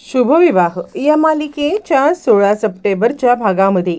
शुभविवाह. या मालिकेच्या सोळा सप्टेंबरच्या भागामध्ये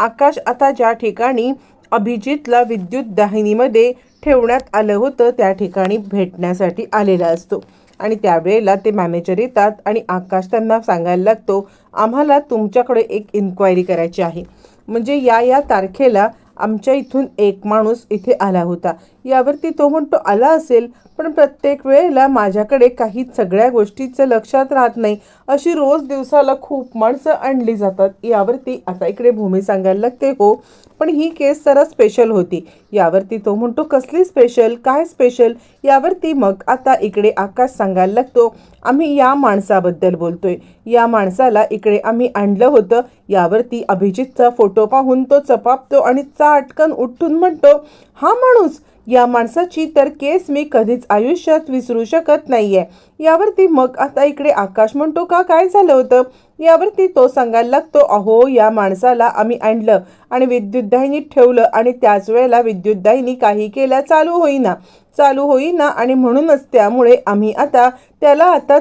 आकाश आता ज्या ठिकाणी अभिजितला विद्युत दाहिनीमध्ये ठेवण्यात आलं होतं त्या ठिकाणी भेटण्यासाठी आलेला असतो. आणि त्यावेळेला ते मॅनेजर येतात आणि आकाश त्यांना सांगायला लागतो आम्हाला तुमच्याकडे एक इन्क्वायरी करायची आहे. म्हणजे या या तारखेला आमच्या इथून एक माणूस इथे आला होता. यावरती तो म्हणतो आला असेल पण प्रत्येक वेळेला माझ्याकडे काही सगळ्या गोष्टीचं लक्षात राहत नाही. अशी रोज दिवसाला खूप माणसं आणली जातात. यावरती आता इकडे भूमी सांगायला लागते हो. पण ही केस जरा स्पेशल होती. यावरती तो म्हणतो कसली स्पेशल काय स्पेशल यावरती मग आता इकडे आकाश सांगायला लागतो आम्ही या माणसाबद्दल बोलतोय. या माणसाला इकडे आम्ही आणलं होतं. यावरती अभिजितचा फोटो पाहून तो चपापतो आणि चाटकन उठून म्हणतो हा माणूस या माणसाची तर केस मी कधीच आयुष्यात विसरू शकत नाहीये. यावरती मग आता इकडे आकाश म्हणतो का? काय झालं होतं? यावरती तो सांगायला लागतो अहो या माणसाला आम्ही आणलं आणि विद्युतदाहिनीत ठेवलं आणि त्याच वेळेला विद्युतदाहिनी काही केल्या चालू होईना. चालू होईना आणि म्हणूनच त्यामुळे आम्ही आता त्याला आता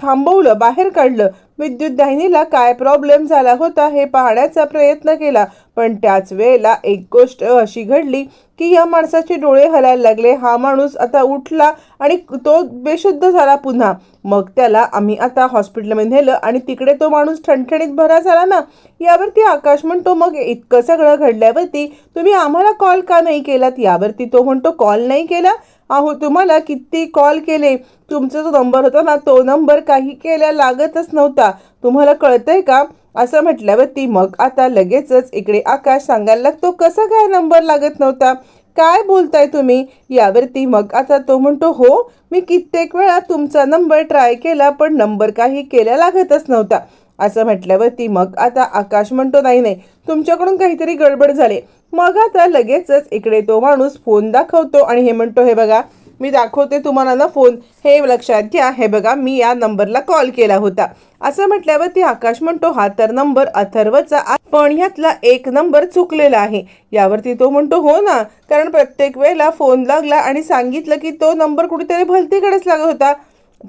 थांबवलं बाहेर काढलं. विद्युत दाहिनीला काय प्रॉब्लेम झाला होता हे पाहण्याचा प्रयत्न केला. पण त्याच वेळेला एक गोष्ट अशी घडली की या माणसाचे डोळे हलायला लागले. हा माणूस आता उठला आणि तो बेशुद्ध झाला पुन्हा. मग त्याला आम्ही आता हॉस्पिटलमध्ये नेलं आणि तिकडे तो माणूस ठणठणीत भरा झाला ना यावरती आकाश म्हणतो मग इतकं सगळं घडल्यावरती तुम्ही आम्हाला कॉल का नाही केलात? यावरती तो म्हणतो कॉल नाही केला. अहो तुम्हाला किती कॉल केले. तुमचा जो नंबर होता ना तो नंबर काही केल्या लागतच नव्हता. तुम्हाला कळतंय का? असं म्हटल्यावरती मग आता लगेचच इकडे आकाश सांगायला लागतो कसं काय नंबर लागत नव्हता? काय बोलताय तुम्ही? यावरती मग आता तो म्हणतो हो मी कित्येक वेळा तुमचा नंबर ट्राय केला पण नंबर काही केल्या लागतच नव्हता. असं म्हटल्यावरती मग आता आकाश म्हणतो नाही नाही तुमच्याकडून काहीतरी गडबड झाली. मग आता लगेचच इकडे तो माणूस फोन दाखवतो आणि हे म्हणतो हे बघा मी दाखवते तुम्हाला ना फोन. हे लक्षात घ्या. हे बघा मी या नंबरला कॉल केला होता. असं म्हटल्यावरती आकाश म्हणतो हा तर नंबर अथर्वचा पण ह्यातला एक नंबर चुकलेला आहे. यावरती तो म्हणतो हो ना कारण प्रत्येक वेळेला फोन लागला आणि सांगितलं की तो नंबर कुठेतरी भलतीकडेच लागत होता.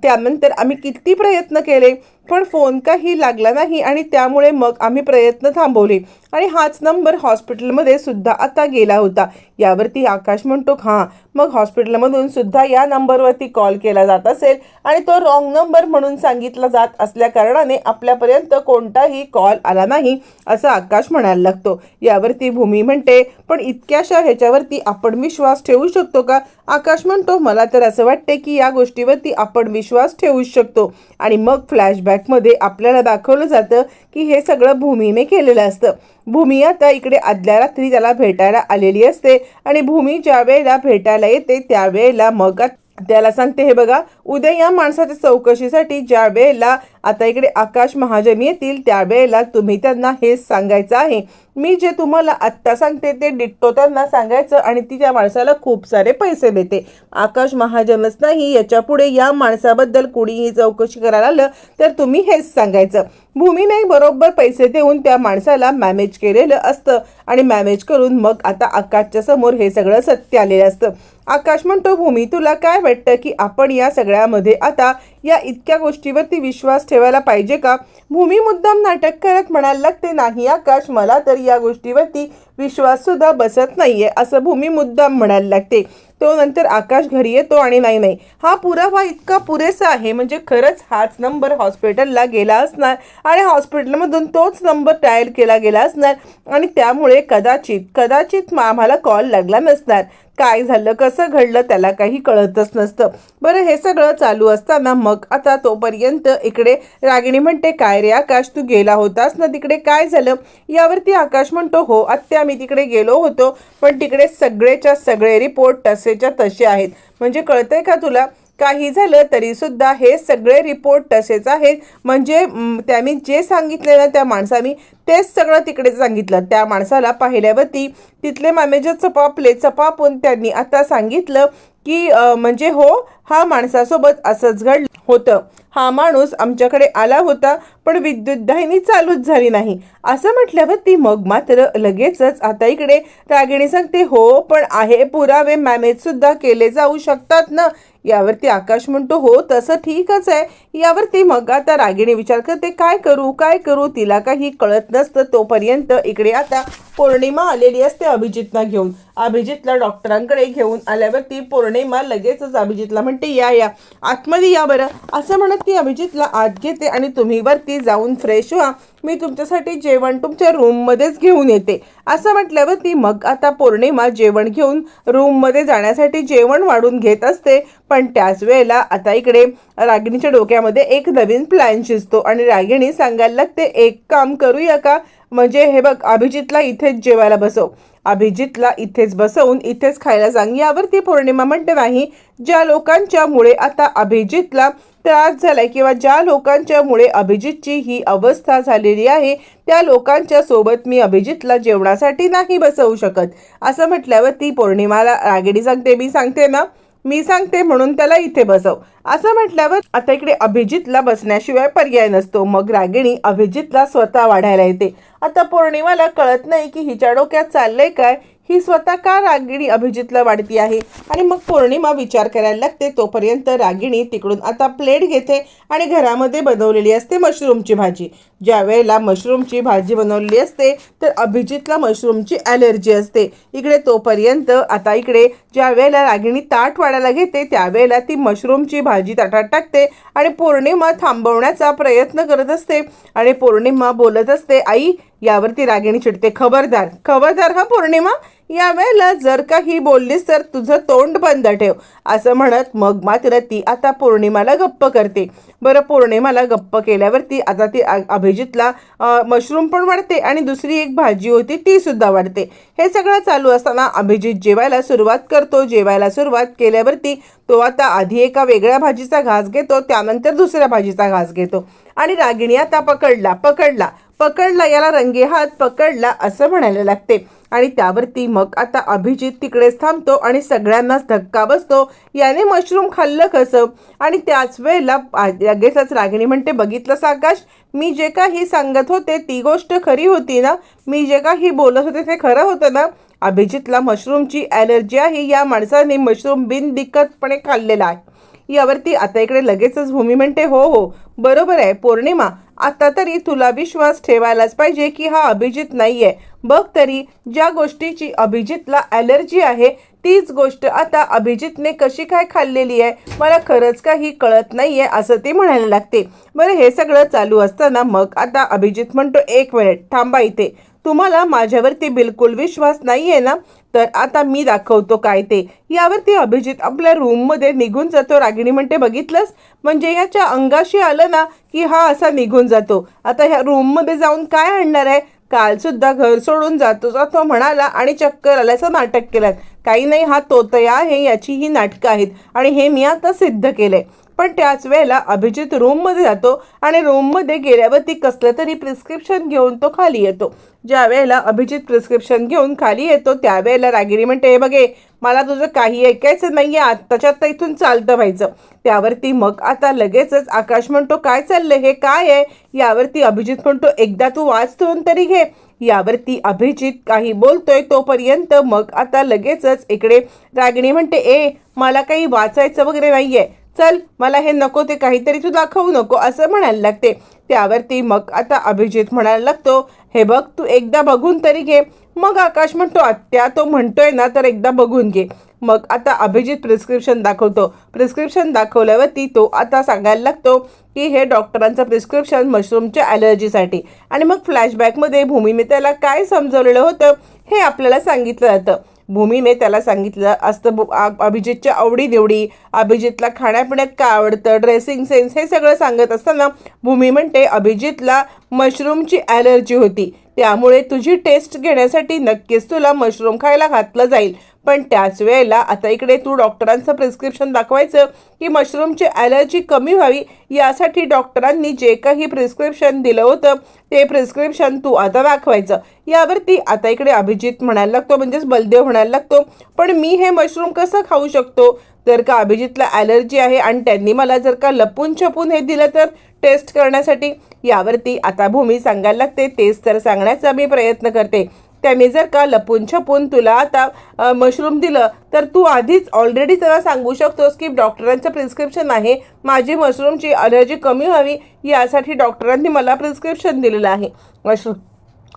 त्यानंतर आम्ही किती प्रयत्न केले. पण फोन काही लागला नाही आणि त्यामुळे मग आम्ही प्रयत्न थांबवले. आणि हाच नंबर हॉस्पिटलमध्ये सुद्धा आता गेला होता. यावरती आकाश म्हणतो हां मग हॉस्पिटलमधून सुद्धा या नंबरवरती कॉल केला जात असेल. आणि तो रॉंग नंबर म्हणून सांगितला जात असल्या कारणाने आपल्यापर्यंत कोणताही कॉल आला नाही असं आकाश म्हणायला लागतो. यावरती भूमी म्हणते पण इतक्याशा ह्याच्यावरती आपण विश्वास ठेवू शकतो का? आकाश म्हणतो मला तर असं वाटते की या गोष्टीवरती आपण विश्वास ठेवू शकतो. आणि मग फ्लॅशबॅक फॉर्मॅटमध्ये आपल्याला दाखवलं जातं की हे सगळं भूमीने केलेलं असतं. भूमी आता इकडे आदल्या रात्री त्याला भेटायला आलेली असते आणि भूमी ज्या वेळेला भेटायला येते त्यावेळेला मग त्याला सांगते हे बघा उद्या या माणसाच्या चौकशीसाठी ज्या वेळेला आता इकडे आकाश महाजन येतील त्यावेळेला तुम्ही त्यांना हेच सांगायचं आहे. मी जे तुम्हाला आत्ता सांगते ते डिट्टो त्यांना सांगायचं आणि ती त्या माणसाला खूप सारे पैसे देते. आकाश महाजनच नाही याच्यापुढे या माणसाबद्दल कुणीही चौकशी करायला आलं तर तुम्ही हेच सांगायचं. भूमीने बरोबर पैसे देऊन त्या माणसाला मॅनेज केलेलं असतं आणि मॅनेज करून मग आता आकाशच्या समोर हे सगळं सत्य आलेलं असतं. आकाश म्हणतो भूमी तुला काय वाटतं की आपण या सगळ्यामध्ये आता या इतक्या गोष्टीवरती विश्वास ठेवायला पाहिजे का? भूमी मुद्दाम नाटक करत म्हणायला लागते नाही आकाश मला तर या गोष्टीवरती विश्वास सुद्धा बसत आहे असं भूमी मुद्दाम म्हणायला लागते. तो नंतर आकाश घरी येतो आणि नाही नाही हा पुरावा इतका पुरेसा आहे म्हणजे खरंच हाच नंबर हॉस्पिटलला गेला असणार आणि हॉस्पिटलमधून तोच नंबर डायल केला गेला असणार आणि त्यामुळे कदाचित कदाचित आम्हाला कॉल लागला नसणार. काय झालं कसं घडलं त्याला काही कळतच नसतं. बरं हे सगळं चालू असताना मग आता तोपर्यंत इकडे रागिणी म्हणते काय रे आकाश तू गेला होतास ना तिकडे? काय झालं? यावरती आकाश म्हणतो हो आत्या मी तिकडे गेलो होतो पण तिकडे सगळेच्या सगळे रिपोर्ट तसेच्या तसे आहेत. म्हणजे कळतंय का तुला? काही झालं तरी सुद्धा हे सगळे रिपोर्ट तसेच आहेत. म्हणजे त्यांनी जे सांगितले ना त्या माणसाने तेच सगळं तिकडे सांगितलं. त्या माणसाला पाहिल्यावरती तिथले मॅनेजर चपापले चपापून त्यांनी आता सांगितलं की म्हणजे हो हा माणसासोबत असंच घडलं होतं. हा माणूस आमच्याकडे आला होता पण विद्युत दाहिनी चालूच झाली नाही. असं म्हटल्यावरती मग मात्र लगेचच आता इकडे रागिणी सांगते हो पण आहे पुरावे मॅनेजसुद्धा केले जाऊ शकतात ना? यावरती आकाश म्हणतो हो तसं ठीकच आहे. यावरती मग आता रागिणी विचार करते काय करू काय करू? तिला काही कळत नसतं तोपर्यंत इकडे आता पौर्णिमा आलेली असते अभिजितला घेऊन. अभिजितला डॉक्टरांकडे घेऊन आल्यावर ती पौर्णिमा लगेचच अभिजितला म्हणते या या आतमध्ये या बरं. असं म्हणत ती अभिजितला आत घेते आणि तुम्ही वरती जाऊन फ्रेश व्हा. मी तुमच्यासाठी जेवण तुमच्या रूममध्येच घेऊन येते. असं म्हटल्यावर ती मग आता पौर्णिमा जेवण घेऊन रूममध्ये जाण्यासाठी जेवण वाढून घेत असते. पण त्याच वेळेला आता इकडे रागिणीच्या डोक्यामध्ये एक नवीन प्लॅन शिजतो आणि रागिणी सांगायला लागते एक काम करूया का? म्हणजे हे बघ अभिजितला इथेच जेवायला बसव. अभिजितला इथेच बसवून इथेच खायला सांग यावरती पौर्णिमा म्हणते नाही ज्या लोकांच्यामुळे आता अभिजितला त्रास झालाय किंवा ज्या लोकांच्यामुळे अभिजितची ही अवस्था झालेली आहे त्या लोकांच्या सोबत मी अभिजितला जेवणासाठी नाही बसवू शकत. असं म्हटल्यावर ती पौर्णिमाला रागिणी सांगते मी सांगते ना. मी सांगते म्हणून त्याला इथे बसव. असं म्हटल्यावर आता इकडे अभिजितला बसण्याशिवाय पर्याय नसतो. मग रागिणी अभिजितला स्वतः वाढायला येते. आता पौर्णिमाला कळत नाही की हिच्या डोक्यात चाललंय काय. ही स्वतः का रागिणी अभिजितला वाढती आहे? आणि मग पौर्णिमा विचार करायला लागते तोपर्यंत रागिणी तिकडून आता प्लेट घेते आणि घरामध्ये बनवलेली असते मशरूमची भाजी. ज्या वेळेला मशरूमची भाजी बनवलेली असते तर अभिजितला मशरूमची ॲलर्जी असते. इकडे तोपर्यंत आता इकडे ज्या वेळेला रागिणी ताट वाढायला घेते त्यावेळेला ती मशरूमची भाजी ताटात टाकते आणि पौर्णिमा थांबवण्याचा प्रयत्न करत असते. आणि पौर्णिमा बोलत असते आई यावरती रागिणी चिडते. खबरदार खबरदार हा पौर्णिमा? यावेळेला जर का ही बोललीस तर तुझं तोंड बंद ठेव. असं म्हणत मग मात्र ती आता पौर्णिमाला गप्प करते. बरं पौर्णिमाला गप्प केल्यावरती आता ती अभिजितला मशरूम पण वाढते आणि दुसरी एक भाजी होती ती सुद्धा वाढते. हे सगळं चालू असताना अभिजित जेवायला सुरुवात करतो. जेवायला सुरुवात केल्यावरती तो आता आधी एका वेगळ्या भाजीचा घास घेतो त्यानंतर दुसऱ्या भाजीचा घास घेतो. आणि रागिणी आता पकडला पकडला. पकडला याला रंगेहात पकडला असं म्हणायला लागते. आणि त्यावरती मग आता अभिजित तिकडेच थांबतो आणि सगळ्यांनाच धक्का बसतो. याने मशरूम खाल्लं कसं? आणि त्याच वेळेला लगेचच रागिणी म्हणते बघितलं आकाश मी जे काही सांगत होते ती गोष्ट खरी होती ना? मी जे काही बोलत होते ते खरं होतं ना? अभिजितला मशरूमची ॲलर्जी आहे. या माणसाने मशरूम बिनदिक्कतपणे खाल्लेला आहे. यावरती आता इकडे लगेचच भूमी म्हणते हो हो बरोबर आहे पौर्णिमा. आता तरी तुला विश्वास ठेवायलाच पाहिजे की हा अभिजित नाहीये. बघ तरी ज्या गोष्टीची अभिजितला ॲलर्जी आहे तीच गोष्ट आता अभिजितने कशी काय खाल्लेली आहे मला खरंच काही कळत नाही आहे असं ते म्हणायला लागते. बरं हे सगळं चालू असताना मग आता अभिजित म्हणतो एक मिनिट थांबा इथे. तुम्हाला माझ्यावरती बिलकुल विश्वास नाही आहे ना? तर आता मी दाखवतो काय ते. यावरती अभिजित आपल्या रूममध्ये निघून जातो. रागिणी म्हणते बघितलंस? म्हणजे ह्याच्या अंगाशी आलं ना की हा असा निघून जातो. आता ह्या रूममध्ये जाऊन काय आणणार आहे? कालसुद्धा घर सोडून जातो जातो म्हणाला आणि चक्कर आल्याचं नाटक केलं काही नाही हा तोतया हे याची ही नाटकं आहेत. आणि हे मी आता सिद्ध केलं आहे पण त्याच वेळेला अभिजित रूममध्ये जातो आणि रूममध्ये गेल्यावरती कसलं तरी प्रिस्क्रिप्शन घेऊन तो खाली येतो. ज्या वेळेला अभिजित प्रिस्क्रिप्शन घेऊन खाली येतो त्यावेळेला रागिणी म्हणते हे बघे मला तुझं काही ऐकायचं नाही आहे आत्ताच्या इथून चालतं व्हायचं. त्यावरती मग आता लगेचच आकाश म्हणतो काय चाललं हे काय आहे? यावरती अभिजित म्हणतो एकदा तू वाचतून तरी घे. यावरती अभिजित काही बोलतोय तोपर्यंत मग आता लगेचच इकडे रागिणी म्हणते ए मला काही वाचायचं वगैरे नाही आहे चल मला हे नको ते काहीतरी तू दाखवू नको असं म्हणायला लागते. त्यावरती मग आता अभिजित म्हणायला लागतो हे बघ तू एकदा बघून तरी घे. मग आकाश म्हणतो आत्या तो म्हणतोय ना तर एकदा बघून घे. मग आता अभिजित प्रिस्क्रिप्शन दाखवतो. प्रिस्क्रिप्शन दाखवल्यावरती तो आता सांगायला लागतो की हे डॉक्टरांचं प्रिस्क्रिप्शन मशरूमच्या ॲलर्जीसाठी आणि मग फ्लॅशबॅकमध्ये भूमीने त्याला काय समजवलेलं होतं हे आपल्याला सांगितलं जातं. भूमीने त्याला सांगितलं असतं. आ- अभिजितच्या आवडीनिवडी अभिजितला खाण्यापिण्यात काय आवडतं ड्रेसिंग सेन्स हे सगळं सांगत असताना भूमी म्हणते अभिजितला मशरूमची ॲलर्जी होती. त्यामुळे तुझी टेस्ट घेण्यासाठी नक्कीच तुला मशरूम खायला घातलं जाईल. पण त्याच वेळेला आता इकडे तू डॉक्टरांचं प्रिस्क्रिप्शन दाखवायचं की मशरूमची ॲलर्जी कमी व्हावी यासाठी डॉक्टरांनी जे काही प्रिस्क्रिप्शन दिलं होतं ते प्रिस्क्रिप्शन तू आता दाखवायचं. यावरती आता इकडे अभिजित म्हणायला लागतो म्हणजेच बलदेव म्हणायला लागतो पण मी हे मशरूम कसं खाऊ शकतो? जर का अभिजितला ॲलर्जी आहे आणि त्यांनी मला जर का लपून छपून हे दिलं तर टेस्ट करण्यासाठी? यावरती आता भूमी सांगायला लागते तेच तर सांगण्याचा मी प्रयत्न करते. त्याने जर का लपून छपून तुला आता मशरूम दिलं तर तू आधीच ऑलरेडी त्याला सांगू शकतोस की डॉक्टरांचं प्रिस्क्रिप्शन आहे माझी मशरूमची अलर्जी कमी व्हावी यासाठी डॉक्टरांनी मला प्रिस्क्रिप्शन दिलेलं आहे. मशरूम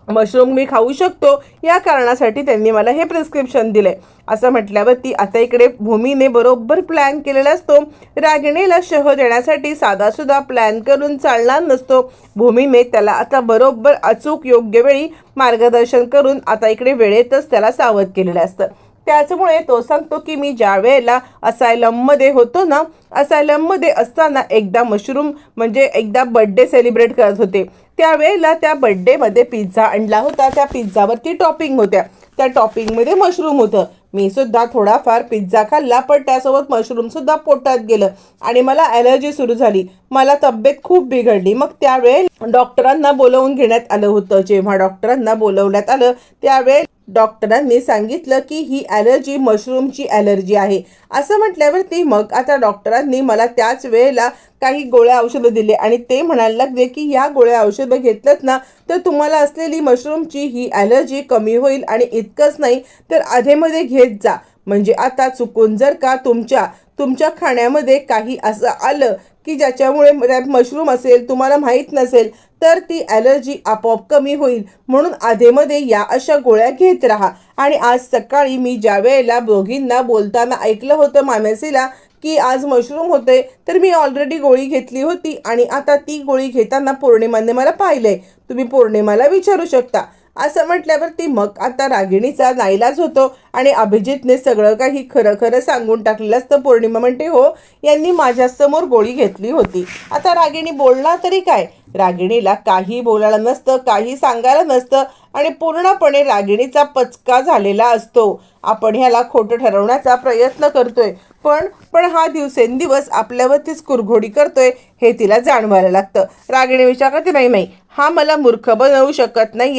मशरूम मी खाऊ शकतो. या कारणासाठी त्यांनी मला हे प्रिस्क्रिप्शन दिलंय. असं म्हटल्यावरती आता इकडे भूमीने बरोबर प्लॅन केलेला असतो. रागिणीला शह देण्यासाठी साधासुद्धा प्लॅन करून चालणार नसतो. भूमीने त्याला आता बरोबर अचूक योग्य वेळी मार्गदर्शन करून आता इकडे वेळेतच त्याला सावध केलेलं असतं. त्याचमुळे तो सांगतो की मी ज्या वेळेला असायलममध्ये होतो ना असायलममध्ये असताना एकदा मशरूम म्हणजे एकदा बड्डे सेलिब्रेट करत होते. त्यावेळेला त्या बड्डेमध्ये पिझ्झा आणला होता. त्या पिझ्झावरती टॉपिंग होत्या. त्या टॉपिंगमध्ये मशरूम होतं. मी सुद्धा थोडाफार पिझ्झा खाल्ला पण त्यासोबत मशरूमसुद्धा पोटात गेलं आणि मला ॲलर्जी सुरू झाली. मला तब्येत खूप बिघडली. मग त्यावेळेस डॉक्टरांना बोलवून घेण्यात आलं होतं. जेव्हा डॉक्टरांना बोलवण्यात आलं त्यावेळेस डॉक्टरांनी सांगितलं की ही ॲलर्जी मशरूमची ॲलर्जी आहे. असं म्हटल्यावरती मग आता डॉक्टरांनी मला त्याच वेळेला काही गोळ्या औषधं दिले आणि ते म्हणायला लागले की या गोळ्या औषधं घेतलंत ना तर तुम्हाला असलेली मशरूमची ही ॲलर्जी कमी होईल आणि इतकंच नाही तर आधेमध्ये घेत जा. म्हणजे आता चुकून जर का तुमच्या तुमच्या खाण्यामध्ये काही असं आलं की ज्याच्यामुळे त्यात मशरूम असेल तुम्हाला माहीत नसेल तर ती ॲलर्जी आपोआप कमी होईल. म्हणून आधेमध्ये या अशा गोळ्या घेत राहा. आणि आज सकाळी मी ज्या वेळेला दोघींना बोलताना ऐकलं होतं मानसीला की आज मशरूम होते तर मी ऑलरेडी गोळी घेतली होती. आणि आता ती गोळी घेताना पौर्णिमाने मला पाहिलंय. तुम्ही पौर्णिमाला विचारू शकता. असं म्हटल्यावर ती मग आता रागिणीचा नाईलाज होतो आणि अभिजितने सगळं काही खरं खरं सांगून टाकलेलं असतं. पौर्णिमा म्हणते हो यांनी माझ्यासमोर गोळी घेतली होती. आता रागिणी बोलणार तरी काय? रागिणीला काही बोलायला नसतं काही सांगायला नसतं आणि पूर्णपणे रागिणीचा पचका झालेला असतो. आपण ह्याला खोटं ठरवण्याचा प्रयत्न करतोय. पण पण हा दिवसेंदिवस आपल्यावरतीच कुरघोडी करतोय हे तिला जाणवायला लागतं. रागिणी विचार करते नाही नाही हा मला मूर्ख बनवू शकत नाही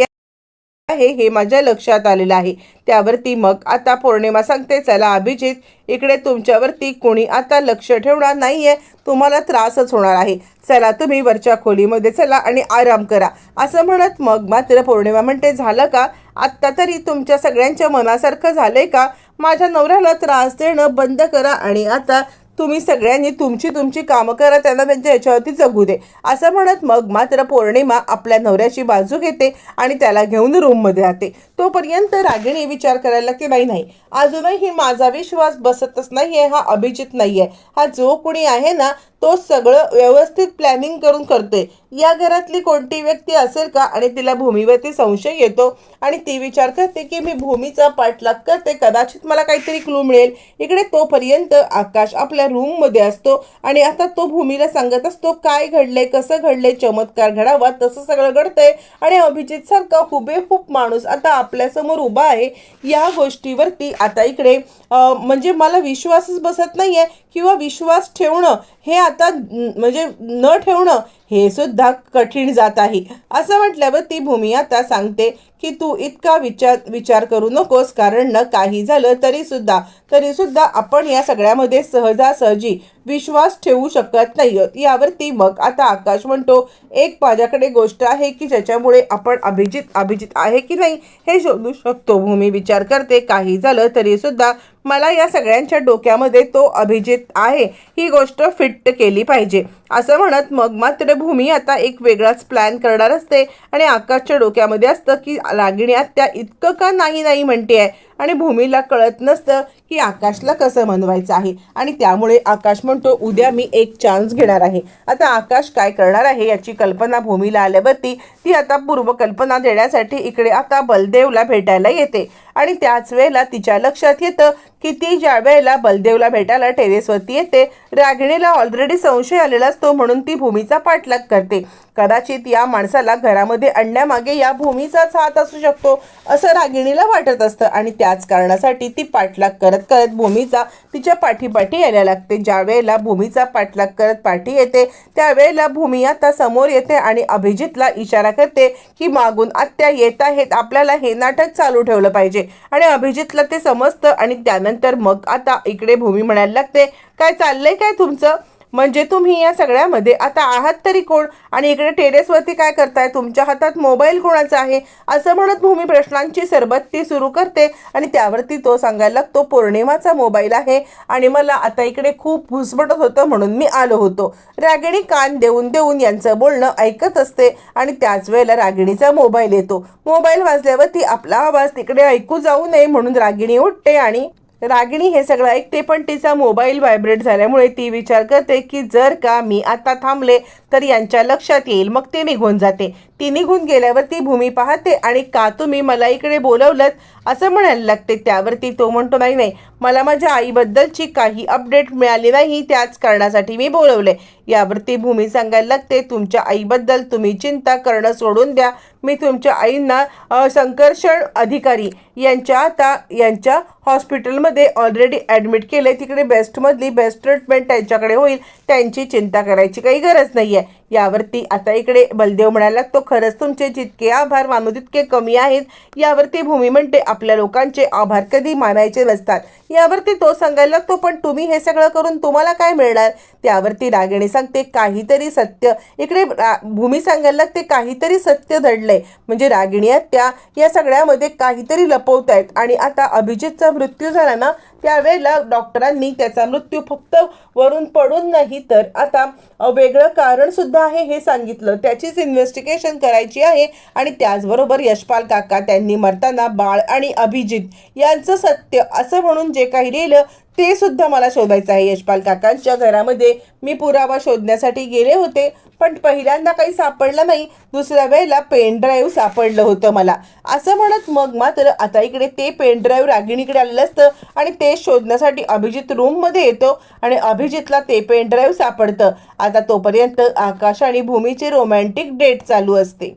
आहे हे माझ्या लक्षात आलेलं आहे. त्यावरती मग आता पौर्णिमा सांगते चला अभिजित इकडे तुमच्यावरती कोणी आता लक्ष ठेवणार नाही आहे तुम्हाला त्रासच होणार आहे. चला तुम्ही वरच्या खोलीमध्ये चला आणि आराम करा. असं म्हणत मग मात्र पौर्णिमा म्हणते झालं का? आत्ता तरी तुमच्या सगळ्यांच्या मनासारखं झालं आहे का? माझ्या नवऱ्याला त्रास देणं बंद करा आणि आता तुम्ही सगळ्यांनी तुमची तुमची कामं करा त्यांना त्यांच्या ह्याच्यावरती जगू दे. असं म्हणत मग मात्र पौर्णिमा आपल्या नवऱ्याची बाजू घेते आणि त्याला घेऊन रूममध्ये राहते. तोपर्यंत रागिणी विचार करायला लागते नाही नाही अजूनही माझा विश्वास बसतच नाहीये हा अभिजित नाहीये. हा जो कोणी आहे ना तो सगळं व्यवस्थित प्लॅनिंग करून करतोय. या घरातली कोणती व्यक्ती असेल का आणि तिला भूमीवरती संशय येतो आणि ती विचार करते की मी भूमीचा पाठलाग करते कदाचित मला काहीतरी क्लू मिळेल. इकडे तोपर्यंत आकाश आपल्या रूममध्ये असतो आणि आता तो भूमीला सांगत असतो काय घडले कसं घडले चमत्कार घडावा तसं सगळं घडतंय. आणि अभिजित सारखा हुबेहूब माणूस आता आपल्यासमोर उभा आहे या गोष्टीवरती आता इकडे म्हणजे मला विश्वासच बसत नाही आहे किंवा विश्वास ठेवणं हे आता म्हणजे न ठेवणं हे सुद्धा कठीण जात आहे. असं म्हटल्यावर ती भूमी आता सांगते की तू इतका विचार विचार करू नकोस कारण न काही झालं तरी सुद्धा तरी सुद्धा आपण या सगळ्यामध्ये सहजासहजी विश्वास ठेवू शकत नाही. यावरती मग आता आकाश म्हणतो एक माझ्याकडे गोष्ट आहे की ज्याच्यामुळे आपण अभिजित अभिजित आहे की नाही हे शोधू शकतो. भूमी विचार करते काही झालं तरी सुद्धा मला या सगळ्यांच्या डोक्यामध्ये तो अभिजित आहे. ही गोष्ट फिट केली पाहिजे. असं म्हणत मग मात्र भूमी आता एक वेगळाच प्लॅन करणार असते. आणि आकाशच्या डोक्यामध्ये असतं की रागिणी आत्या इतकं का नाही नाही म्हणते आहे आणि भूमीला कळत नसतं की आकाशला कसं मनवायचं आहे. आणि त्यामुळे आकाश म्हणतो उद्या मी एक चान्स घेणार आहे. आता आकाश काय करणार आहे याची कल्पना भूमीला आल्यावरती ती आता पूर्वकल्पना देण्यासाठी इकडे आता बलदेवला भेटायला येते. आणि त्याच वेळेला तिच्या लक्षात येतं की ती ज्या वेळेला बलदेवला भेटायला टेरेसवरती येते रागिणीला ऑलरेडी संशय आलेला असतो म्हणून ती भूमीचा पाठलाग करते. कदाचित या माणसाला घरामध्ये आणण्यामागे या भूमीचाच हात असू शकतो असं रागिणीला वाटत असतं आणि त्याच कारणासाठी ती पाठलाग करत करत भूमीचा तिच्या पाठीपाठी यायला लागते. ज्या वेळेला भूमीचा पाठलाग करत पाठी येते त्यावेळेला भूमी आता समोर येते आणि अभिजितला इशारा करते की मागून आत्या येत आहेत आपल्याला हे नाटक चालू ठेवलं पाहिजे. आणि अभिजितला ते समजतं आणि त्यानंतर मग आता इकडे भूमी म्हणायला लागते काय चाललंय काय तुमचं? म्हणजे तुम्ही या सगळ्यामध्ये आता आहात तरी कोण? आणि इकडे टेरेसवरती काय करताय? तुमच्या हातात मोबाईल कोणाचा आहे? असं म्हणत भूमी प्रश्नांची सरबत्ती सुरू करते आणि त्यावरती तो सांगायला लागतो पौर्णिमाचा मोबाईल आहे आणि मला आता इकडे खूप घुसमटत होतं म्हणून मी आलो होतो. रागिणी कान देऊन देऊन यांचं बोलणं ऐकत असते आणि त्याच वेळेला रागिणीचा मोबाईल येतो. मोबाईल वाजल्यावरती आपला आवाज तिकडे ऐकू जाऊ नये म्हणून रागिणी उठते आणि रागिणी हे सगळं ऐकते पण तिचा मोबाईल व्हायब्रेट झाल्यामुळे ती विचार करते की जर का मी आता थांबले तर यांच्या लक्षात येईल मग ते निघून जाते. ती निघून गेल्यावर ती भूमी पाहते आणि का तुम्ही मला इकडे बोलवलं असं म्हणायला लागते. त्यावरती तो म्हणतो नाही नाही मला माझ्या आईबद्दलची काही अपडेट मिळाली नाही. त्याच कारणासाठी मी बोलवले यावरती भूमी सांगायला लागते तुमच्या आईबद्दल तुम्ही चिंता करणं सोडून द्या. मी तुमच्या आईंना संकर्षण अधिकारी यांच्या आता यांच्या हॉस्पिटलमध्ये ऑलरेडी ॲडमिट केले तिकडे बेस्टमधली बेस्ट ट्रीटमेंट त्यांच्याकडे होईल. त्यांची चिंता करायची काही गरज नाही आहे यावरती आता इकडे बलदेव म्हणायला तो खरंच तुमचे जितके आभार मानू तितके कमी आहेत. यावरती भूमी म्हणते आपल्या लोकांचे आभार कधी मानायचे नसतात. यावरती तो सांगायला लागतो पण तुम्ही हे सगळं करून तुम्हाला काय मिळणार? त्यावरती रागिणी सांगते काहीतरी सत्य. इकडे रा- भूमी सांगायला लागते काहीतरी सत्य धडलंय म्हणजे रागिणी त्या या सगळ्यामध्ये काहीतरी लपवत आहेत. आणि आता अभिजितचा मृत्यू झाला ना त्यावेळेला डॉक्टरांनी त्याचा मृत्यू फक्त वरून पडून नाही तर आता वेगळं कारणसुद्धा सुद्धा आहे हे सांगितलं. त्याचीच इन्व्हेस्टिगेशन करायची आहे आणि त्याचबरोबर यशपाल काका त्यांनी मरताना बाळ आणि अभिजित यांचं सत्य असं म्हणून जे काही लिहिलं ते सुद्धा मला शोधायचं आहे. यशपाल काकांच्या घरामध्ये मी पुरावा शोधण्यासाठी गेले होते पण पहिल्यांदा काही सापडलं नाही. दुसऱ्या वेळेला पेन ड्राईव्ह सापडलं होतं मला. असं म्हणत मग मात्र आता इकडे ते पेनड्राईव्ह रागिणीकडे आलेलं असतं आणि ते शोधण्यासाठी अभिजित रूममध्ये येतो आणि अभिजितला ते पेनड्राईव्ह सापडतं. आता तोपर्यंत आकाश आणि भूमीची रोमॅन्टिक डेट चालू असते.